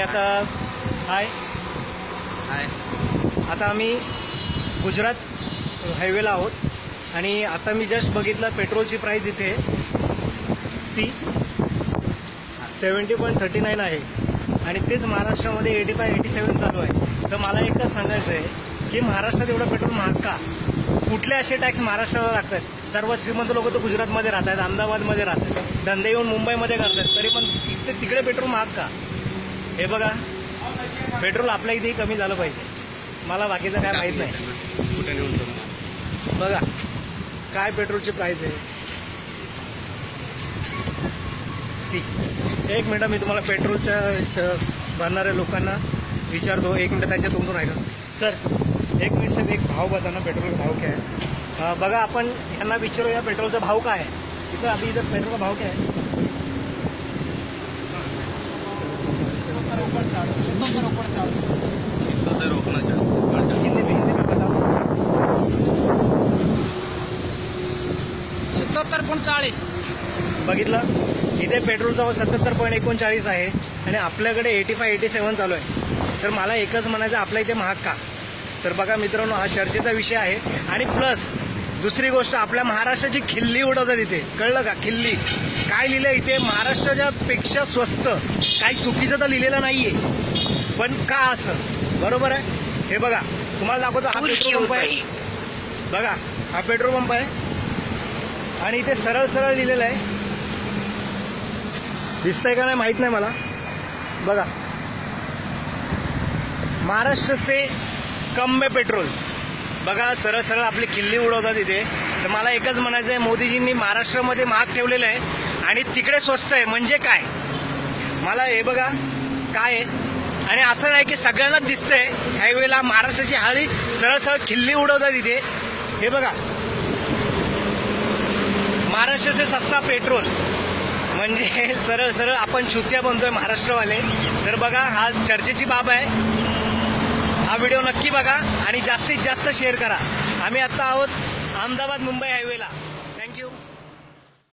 आता हाय. हाय. आता आम्ही गुजरात हायवेला आहोत आणि आता मी जस्ट बघितलं पेट्रोलची प्राईस इथे see seventy point thirty nine आहे. आणि तेच महाराष्ट्रामध्ये एटी फाय एटी सेवन चालू आहे. तर मला एकच सांगायचं आहे की महाराष्ट्रात एवढं पेट्रोल महाग का? कुठले असे टॅक्स महाराष्ट्राला लागतात? सर्व श्रीमंत लोक तर गुजरातमध्ये राहत आहेत अहमदाबादमध्ये राहतात धंदे येऊन मुंबईमध्ये करतात तरी पण तिकडे पेट्रोल महाग का? हे बघा पेट्रोल आपल्या इथेही कमी झालं पाहिजे. मला बाकीचं काय माहीत नाही. कुठे नेऊन? बघा काय पेट्रोलची प्राइस आहे? सी. एक मिनटं मी तुम्हाला पेट्रोलच्या इथं भरणाऱ्या लोकांना विचारतो. एक मिनटं त्यांच्या तोंडून ऐका. सर एक मिनिट सर एक भाव बता ना पेट्रोल भाव क्या है अं, बघा आपण यांना विचारूया पेट्रोलचा भाव काय आहे? इथं अभी इथं पेट्रोल का भाव क्या है सिद्धोदय रोपणाच्या कडच्या. हिंदी में हिंदी में बताओ सत्तर पंचाळीस बघितलं? इथे पेट्रोलचा भाव सत्याहत्तर पॉईंट एकोणचाळीस आहे आणि आपल्याकडे एटी फाय एटी सेवन चालू आहे. तर मला एकच म्हणायचं आपल्या इथे महाग का तर बघा मित्रांनो हा चर्चेचा विषय आहे. आणि प्लस दुसरी गोष्ट आपल्या महाराष्ट्राची खिल्ली उडवतात इथे. कळलं का? खिल्ली. काय लिहिलं इथे? महाराष्ट्राच्या पेक्षा स्वस्त. काही चुकीचं तर लिहिलेलं नाहीये. पण का असं? बरोबर आहे? हे बघा तुम्हाला दाखवतो हा पेट्रोल पंप आहे. बघा हा पेट्रोल पंप आहे. आणि इथे सरळ सरळ लिहिलेलं आहे. दिसतंय का नाही माहीत नाही मला. बघा. महाराष्ट्र से कम में पेट्रोल. बघा सरळ सरळ आपली किल्ली उडवतात इथे. तर मला एकच म्हणायचं आहे मोदीजींनी महाराष्ट्रामध्ये महाग ठेवलेलं आहे आणि तिकडे स्वस्त आहे. म्हणजे काय? मला हे बघा काय आहे? आणि असं नाही की सगळ्यांना दिसतंय हायवेला महाराष्ट्राची हाळी सरळ सरळ खिल्ली उडवतात इथे. हे बघा. महाराष्ट्राचे सस्ता पेट्रोल. म्हणजे सरळ सरळ आपण छुत्या बनतोय महाराष्ट्रवाले. तर बघा हा चर्चेची बाब आहे. हा व्हिडिओ नक्की बघा आणि जास्तीत जास्त शेअर करा. आम्ही आत्ता आहोत अहमदाबाद मुंबई हायवेला